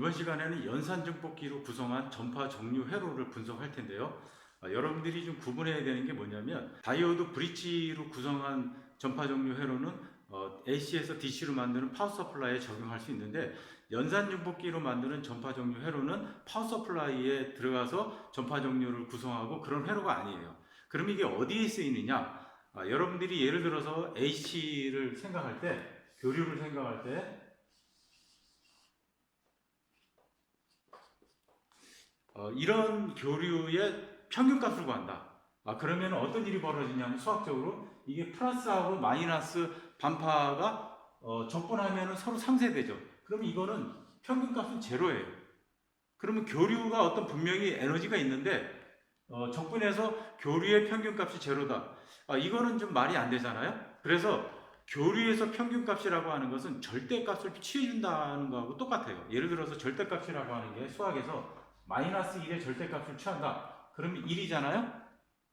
이번 시간에는 연산증폭기로 구성한 전파 정류 회로를 분석할 텐데요. 아, 여러분들이 좀 구분해야 되는 게 뭐냐면 다이오드 브릿지로 구성한 전파 정류 회로는 어, AC에서 DC로 만드는 파워 서플라이에 적용할 수 있는데 연산 증폭기로 만드는 전파 정류 회로는 파워 서플라이에 들어가서 전파 정류를 구성하고 그런 회로가 아니에요. 그럼 이게 어디에 쓰이느냐? 아, 여러분들이 예를 들어서 AC를 생각할 때 교류를 생각할 때 어, 이런 교류의 평균값을 구한다. 아, 그러면 어떤 일이 벌어지냐면 수학적으로 이게 플러스하고 마이너스 반파가 어, 적분하면 서로 상쇄되죠. 그럼 이거는 평균값은 제로예요. 그러면 교류가 어떤 분명히 에너지가 있는데 어, 적분해서 교류의 평균값이 제로다. 아, 이거는 좀 말이 안 되잖아요. 그래서 교류에서 평균값이라고 하는 것은 절대값을 취해준다는 거하고 똑같아요. 예를 들어서 절대값이라고 하는 게 수학에서 마이너스 1의 절대값을 취한다. 그러면 1이잖아요?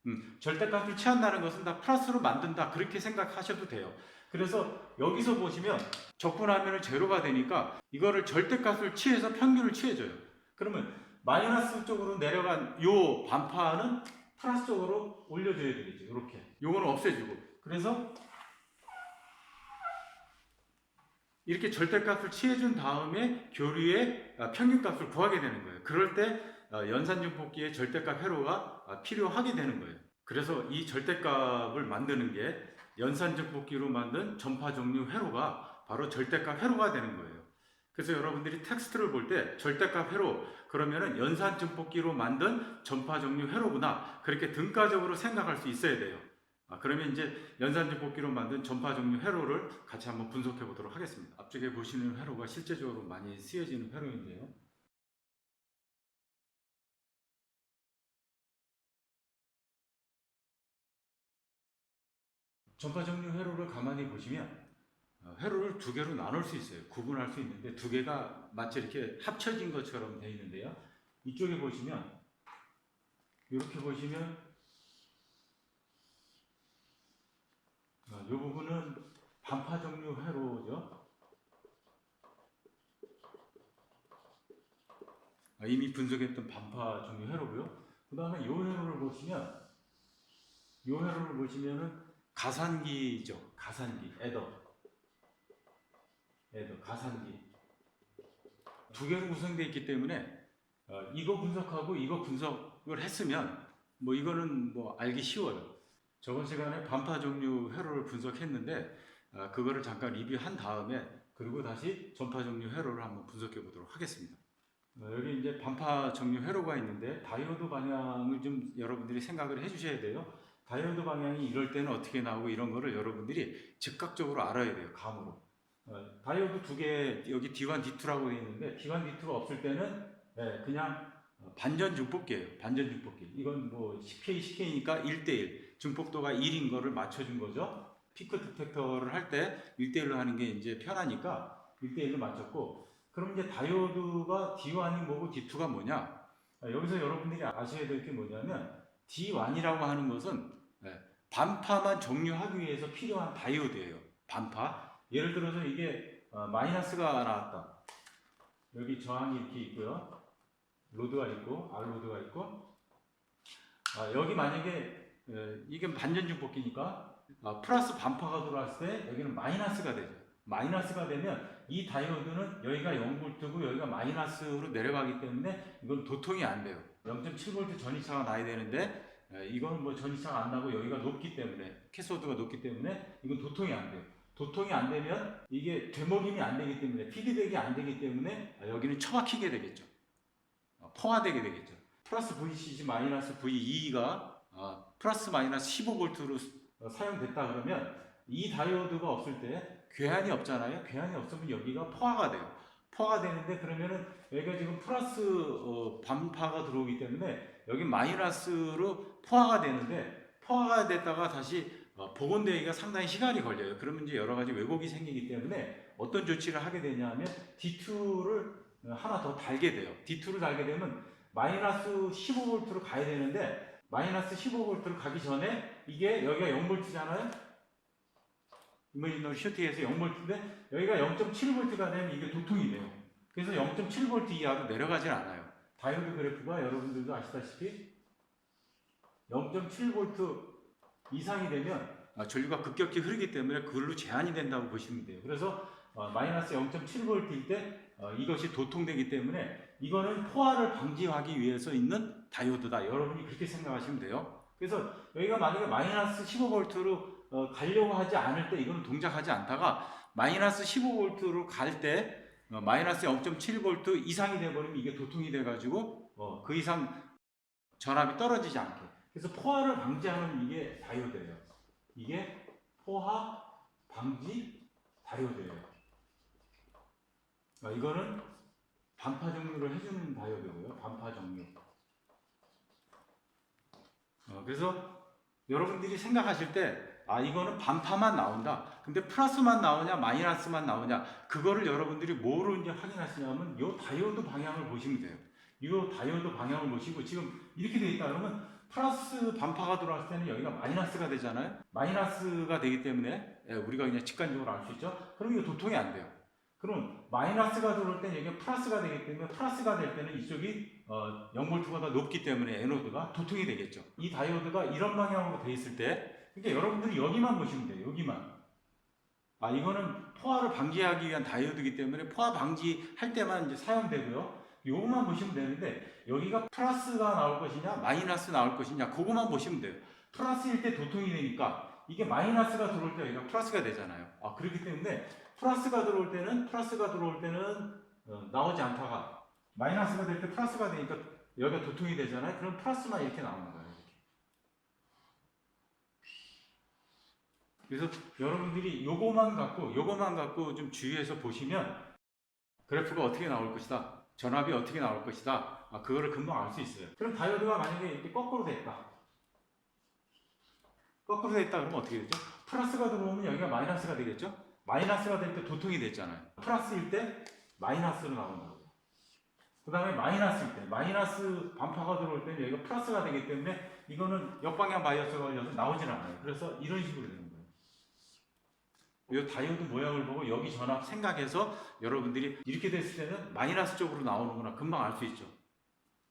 음, 절대값을 취한다는 것은 다 플러스로 만든다. 그렇게 생각하셔도 돼요. 그래서 여기서 보시면 적분하면 제로가 되니까 이거를 절대값을 취해서 평균을 취해줘요. 그러면 마이너스 쪽으로 내려간 요 반파는 플러스 쪽으로 올려줘야 되겠죠. 이렇게. 요거는 없애주고. 그래서 이렇게 절대값을 취해준 다음에 교류의 아, 평균값을 구하게 되는 거예요. 그럴 때 어, 연산증폭기의 절대값 회로가 아, 필요하게 되는 거예요. 그래서 이 절대값을 만드는 게 연산증폭기로 만든 전파 종류 회로가 바로 절대값 회로가 되는 거예요. 그래서 여러분들이 텍스트를 볼 때 절대값 회로 그러면은 연산증폭기로 만든 전파 종류 회로구나 그렇게 등가적으로 생각할 수 있어야 돼요. 아, 그러면 이제 연산증폭기로 만든 전파 종류 회로를 같이 한번 분석해 보도록 하겠습니다. 앞쪽에 보시는 회로가 실제적으로 많이 쓰여지는 회로인데요. 전파 종류 회로를 가만히 보시면 어, 회로를 두 개로 나눌 수 있어요. 구분할 수 있는데 두 개가 마치 이렇게 합쳐진 것처럼 되어 있는데요. 이쪽에 보시면 이렇게 보시면 이 부분은 반파 종류 회로죠. 아, 이미 분석했던 반파 종류 회로고요. 그 다음에 이 회로를 보시면 이 회로를 보시면은 가산기죠. 가산기, 에더. 에더, 가산기. 두 개로 구성되어 있기 때문에 어, 이거 분석하고 이거 분석을 했으면 뭐 이거는 뭐 알기 쉬워요. 저번 시간에 반파 종류 회로를 분석했는데 어, 그거를 잠깐 리뷰한 다음에 그리고 다시 전파 종류 회로를 한번 분석해 보도록 하겠습니다. 어, 여기 이제 반파 종류 회로가 있는데 다이오드 방향을 좀 여러분들이 생각을 해주셔야 돼요. 다이오드 방향이 이럴 때는 어떻게 나오고 이런 거를 여러분들이 즉각적으로 알아야 돼요. 감으로. 어, 다이오드 두 개 여기 D1, D2라고 되어 있는데 D1, D2가 없을 때는 예, 그냥 어, 반전 중폭기예요. 반전 중폭기. 이건 뭐 10K, 10K니까 1대1. 중폭도가 1인 거를 맞춰준 거죠. 피크 디텍터를 할 때 1대1로 하는 게 이제 편하니까 1대1로 맞췄고 그럼 이제 다이오드가 D1이 뭐고 D2가 뭐냐? 아, 여기서 여러분들이 아셔야 될 게 뭐냐면 D1이라고 하는 것은 예, 반파만 정류하기 위해서 필요한 다이오드예요. 반파. 예를 들어서 이게 어, 마이너스가 나왔다. 여기 저항이 이렇게 있고요. 로드가 있고 R 로드가 있고 아, 여기 만약에 에, 이게 반전 중폭기니까 아, 플러스 반파가 들어왔을 때 여기는 마이너스가 되죠. 마이너스가 되면 이 다이오드는 여기가 0볼트고 여기가 마이너스로 내려가기 때문에 이건 도통이 안 돼요. 0.7V 전이차가 나야 되는데 에, 이거는 뭐 전이차가 안 나고 여기가 높기 때문에 캐소드가 높기 때문에 이건 도통이 안 돼요. 도통이 안 되면 이게 되먹임이 안 되기 때문에 피드백이 안 되기 때문에 아, 여기는 처박히게 되겠죠. 어, 포화되게 되겠죠. 플러스 VCG 마이너스 VE가 아, 플러스 마이너스 15볼트로 사용됐다 그러면 이 다이오드가 없을 때 괴한이 없잖아요. 괴한이 없으면 여기가 포화가 돼요. 포화가 되는데 그러면은 여기가 지금 플러스 어, 반파가 들어오기 때문에 여기 마이너스로 포화가 되는데 포화가 됐다가 다시 어, 복원되기가 상당히 시간이 걸려요. 그러면 이제 여러 가지 왜곡이 생기기 때문에 어떤 조치를 하게 되냐면 D2를 하나 더 달게 돼요. D2를 달게 되면 마이너스 15볼트로 가야 되는데 마이너스 15볼트로 가기 전에 이게 여기가 0볼트잖아요. 이머지널 슈트에서 0볼트인데 여기가 0.7볼트가 되면 이게 도통이 돼요. 그래서 0.7V 이하로 내려가진 않아요. 다이오드 그래프가 여러분들도 아시다시피 0.7V 이상이 되면 아, 전류가 급격히 흐르기 때문에 그걸로 제한이 된다고 보시면 돼요. 그래서 어, 마이너스 0.7V일 때 어, 이것이 도통되기 때문에 이거는 포화를 방지하기 위해서 있는 다이오드다. 여러분이 그렇게 생각하시면 돼요. 그래서 여기가 만약에 마이너스 15V로 어, 가려고 하지 않을 때 이거는 동작하지 않다가 마이너스 15V로 갈때 어, 마이너스 0.7V 이상이 돼버리면 이게 도통이 돼가지고 어, 그 이상 전압이 떨어지지 않게. 그래서 포화를 방지하는 이게 다이오드예요. 이게 포화 방지 다이오드예요. 아, 이거는 반파 정류를 해주는 다이오드고요. 반파 정류. 어, 그래서 여러분들이 생각하실 때, 아, 이거는 반파만 나온다. 근데 플러스만 나오냐, 마이너스만 나오냐, 그거를 여러분들이 뭐로 이제 확인하시냐면, 요 다이오드 방향을 보시면 돼요. 요 다이오드 방향을 보시고, 지금 이렇게 돼 있다 그러면, 플러스 반파가 들어왔을 때는 여기가 마이너스가 되잖아요. 마이너스가 되기 때문에, 예, 우리가 그냥 직관적으로 알 수 있죠. 그럼 이거 도통이 안 돼요. 그럼 마이너스가 들어올 때는 여기가 플러스가 되기 때문에 플러스가 될 때는 이쪽이 어, 0볼트보다 높기 때문에 에노드가 도통이 되겠죠. 이 다이오드가 이런 방향으로 돼 있을 때 그러니까 여러분들이 여기만 보시면 돼요. 여기만. 아 이거는 포화를 방지하기 위한 다이오드이기 때문에 포화 방지할 때만 이제 사용되고요. 요것만 보시면 되는데 여기가 플러스가 나올 것이냐 마이너스 나올 것이냐 그것만 보시면 돼요. 플러스일 때 도통이 되니까 이게 마이너스가 들어올 때 여기가 플러스가 되잖아요. 아 그렇기 때문에 플러스가 들어올 때는 플러스가 들어올 때는 어, 나오지 않다가 마이너스가 될 때 플러스가 되니까 여기가 도통이 되잖아요. 그럼 플러스만 이렇게 나오는 거예요. 이렇게. 그래서 여러분들이 요거만 갖고 요거만 갖고 좀 주의해서 보시면 그래프가 어떻게 나올 것이다. 전압이 어떻게 나올 것이다. 아, 그거를 금방 알 수 있어요. 그럼 다이오드가 만약에 이렇게 거꾸로 됐다. 거꾸로 됐다 그러면 어떻게 되죠? 플러스가 들어오면 여기가 마이너스가 되겠죠? 마이너스가 될 때 도통이 됐잖아요. 플러스일 때 마이너스로 나온다고. 그 다음에 마이너스일 때, 마이너스 반파가 들어올 때는 여기가 플러스가 되기 때문에 이거는 역방향 바이어스가 걸려서 나오진 않아요. 그래서 이런 식으로 되는 거예요. 이 다이오드 모양을 보고 여기 전압 생각해서 여러분들이 이렇게 됐을 때는 마이너스 쪽으로 나오는구나 금방 알 수 있죠.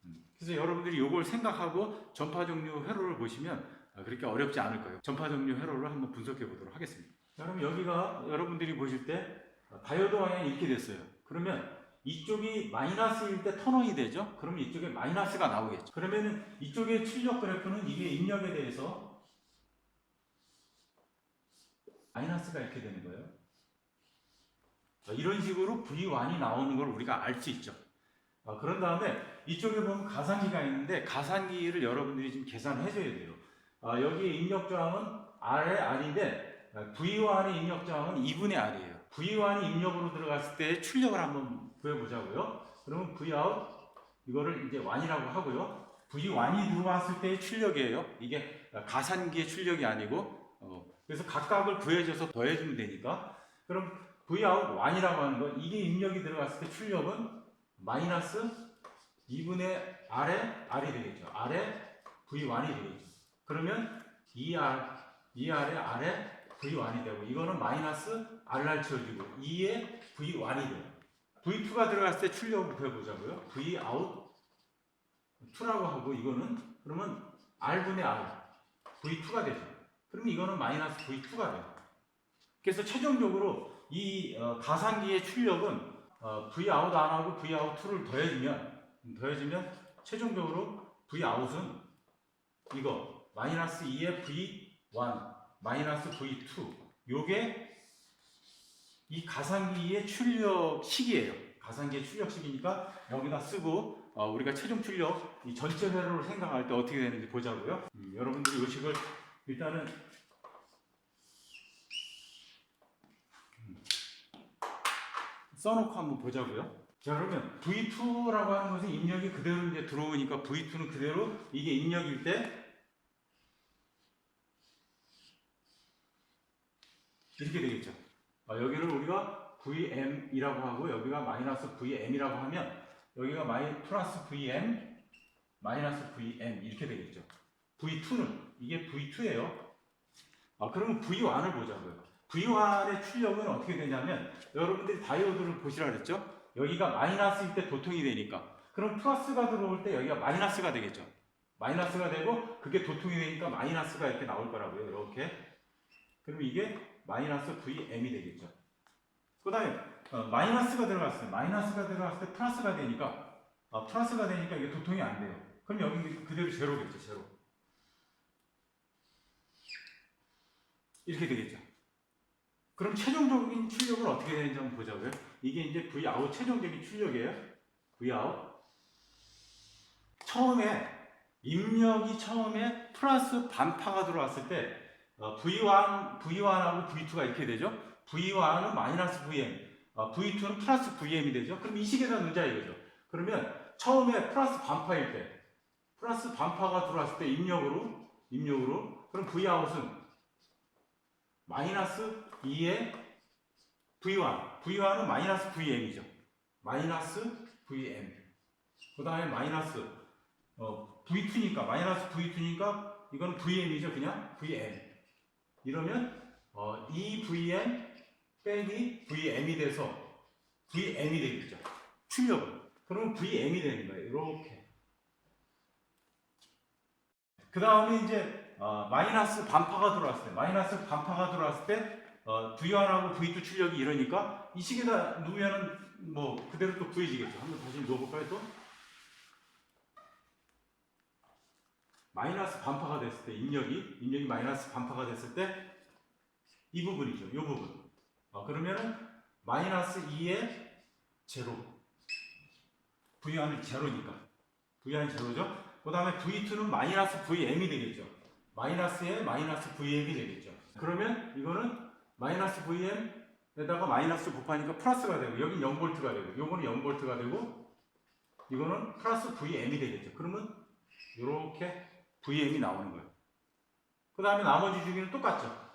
음. 그래서 여러분들이 이걸 생각하고 전파 종류 회로를 보시면 아, 그렇게 어렵지 않을 거예요. 전파 종류 회로를 한번 분석해 보도록 하겠습니다. 여러분 여기가 여러분들이 보실 때 다이오드 방향이 이렇게 됐어요. 그러면 이쪽이 마이너스일 때 턴온이 되죠? 그러면 이쪽에 마이너스가 나오겠죠. 그러면은 이쪽의 출력 그래프는 이게 입력에 대해서 마이너스가 이렇게 되는 거예요. 자, 이런 식으로 V1이 나오는 걸 우리가 알 수 있죠. 아, 그런 다음에 이쪽에 보면 가산기가 있는데 가산기를 여러분들이 지금 계산해 줘야 돼요. 아, 여기 입력 저항은 R의 R인데 V1의 입력 저항은 2분의 R이에요. V1이 입력으로 들어갔을 때 출력을 한번 구해보자고요. 그러면 Vout 이거를 이제 1이라고 하고요. V1이 들어왔을 때의 출력이에요. 이게 가산기의 출력이 아니고 어, 그래서 각각을 구해줘서 더해주면 되니까 그럼 Vout 1이라고 하는 건 이게 입력이 들어갔을 때 출력은 마이너스 2분의 R의 R이 되겠죠. R의 V1이 되겠죠. 그러면 2R, 2R의 R의 V1이 되고 이거는 마이너스 R날 치워주고 2의 V1이 돼요. V2가 들어갔을 때 출력을 구해보자고요. V out 2라고 하고 이거는 그러면 R분의 R V2가 되죠. 그럼 이거는 마이너스 V2가 돼요. 그래서 최종적으로 이 어, 가상기의 출력은 어, V out 안 하고 V out 2를 더해주면 더해주면 최종적으로 V out은 이거 마이너스 2의 V1 마이너스 V2 요게 이 가상기의 출력식이에요. 가상기의 출력식이니까 여기다 쓰고 어, 우리가 최종 출력 이 전체 회로를 생각할 때 어떻게 되는지 보자고요. 음, 여러분들이 이 식을 일단은 음, 써놓고 한번 보자고요. 자 그러면 V2라고 하는 것은 입력이 그대로 이제 들어오니까 V2는 그대로 이게 입력일 때 이렇게 되겠죠. 아, 여기를 우리가 VM이라고 하고 여기가 마이너스 VM이라고 하면 여기가 마이 플러스 VM 마이너스 VM 이렇게 되겠죠. V2는 이게 V2예요. 아 그러면 V1을 보자고요. V1의 출력은 어떻게 되냐면 여러분들이 다이오드를 보시라 그랬죠. 여기가 마이너스일 때 도통이 되니까 그럼 플러스가 들어올 때 여기가 마이너스가 되겠죠. 마이너스가 되고 그게 도통이 되니까 마이너스가 이렇게 나올 거라고요. 이렇게. 그럼 이게 마이너스 VM이 되겠죠. 그 다음에 어, 마이너스가 들어갔어요. 마이너스가 들어갔을 때 플러스가 되니까 어, 플러스가 되니까 이게 도통이 안 돼요. 그럼 여기 그대로 제로겠죠. 제로. 이렇게 되겠죠. 그럼 최종적인 출력은 어떻게 되는지 한번 보자고요. 이게 이제 V 아웃 최종적인 출력이에요. V 아웃. 처음에 입력이 처음에 플러스 반파가 들어왔을 때 어, V1, V1하고 V2가 이렇게 되죠. V1은 마이너스 VM, 어, V2는 플러스 VM이 되죠. 그럼 이 식에다 넣자 이거죠. 그러면 처음에 플러스 반파일 때, 플러스 반파가 들어왔을 때 입력으로, 입력으로, 그럼 V 아웃은 마이너스 2의 V1, V1은 마이너스 VM이죠. 마이너스 VM. 그 다음에 마이너스 어, V2니까 마이너스 V2니까 이거는 VM이죠 그냥 VM 이러면 어, 이 VM 빼기 VM이 돼서 VM이 되겠죠. 출력은. 그러면 VM이 되는 거예요. 이렇게. 그 다음에 이제 어, 마이너스 반파가 들어왔을 때 마이너스 반파가 들어왔을 때 어, V1하고 V2 출력이 이러니까 이 식에다 놓으면은 뭐 그대로 또 구해지겠죠. 한번 다시 넣어볼까요 또? 마이너스 반파가 됐을 때 입력이 입력이 마이너스 반파가 됐을 때 이 부분이죠. 이 부분. 어, 그러면은 마이너스 2의 제로. V1은 제로니까. V1은 제로죠. 그 다음에 V2는 마이너스 VM이 되겠죠. 마이너스에 마이너스 VM이 되겠죠. 그러면 이거는 마이너스 VM에다가 마이너스 곱하니까 플러스가 되고 여기 0볼트가 되고 요거는 0볼트가 되고 이거는 플러스 VM이 되겠죠. 그러면 이렇게 VM이 나오는 거예요. 그 다음에 나머지 주기는 똑같죠.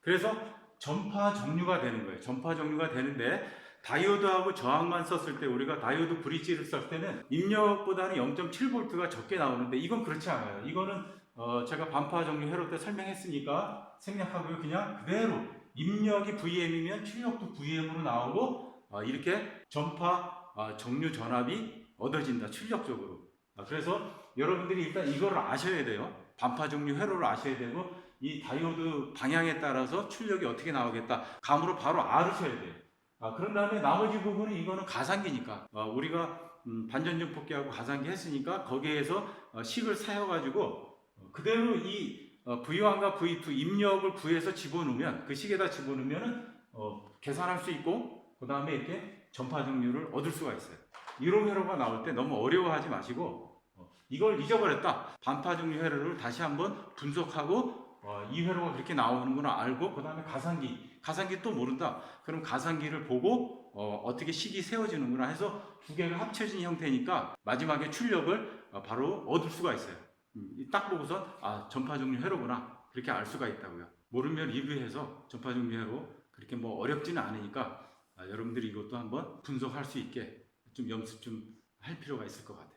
그래서 전파 정류가 되는 거예요. 전파 정류가 되는데 다이오드하고 저항만 썼을 때 우리가 다이오드 브릿지를 썼을 때는 입력보다는 0.7V가 적게 나오는데 이건 그렇지 않아요. 이거는 어 제가 반파 정류 회로 때 설명했으니까 생략하고요. 그냥 그대로 입력이 VM이면 출력도 VM으로 나오고 어 이렇게 전파 어 정류 전압이 얻어진다. 출력적으로. 아, 그래서 여러분들이 일단 이거를 아셔야 돼요. 반파 정류 회로를 아셔야 되고 이 다이오드 방향에 따라서 출력이 어떻게 나오겠다. 감으로 바로 알으셔야 돼요. 아, 그런 다음에 나머지 부분은 이거는 가상기니까 어, 우리가 음, 반전적 폭기하고 가상기 했으니까 거기에서 어, 식을 사여가지고 어, 그대로 이 어, V1과 V2 입력을 구해서 집어넣으면 그 식에다 집어넣으면은 어, 계산할 수 있고 그 다음에 이렇게 전파 정류를 얻을 수가 있어요. 이런 회로가 나올 때 너무 어려워하지 마시고 어, 이걸 잊어버렸다. 반파 정류 회로를 다시 한번 분석하고 어, 이 회로가 그렇게 나오는구나 알고 그 다음에 가상기 가상기 또 모른다. 그럼 가상기를 보고 어, 떻게 식이 세워지는구나 해서 두 개가 합쳐진 형태니까 마지막에 출력을 어, 바로 얻을 수가 있어요. 음, 이딱 보고선 아 전파 종류 회로구나 그렇게 알 수가 있다고요. 모르면 리뷰해서 전파 종류 회로 그렇게 뭐 어렵지는 않으니까 아, 여러분들이 이것도 한번 분석할 수 있게 좀 연습 좀 할 필요가 있을 것 같아요.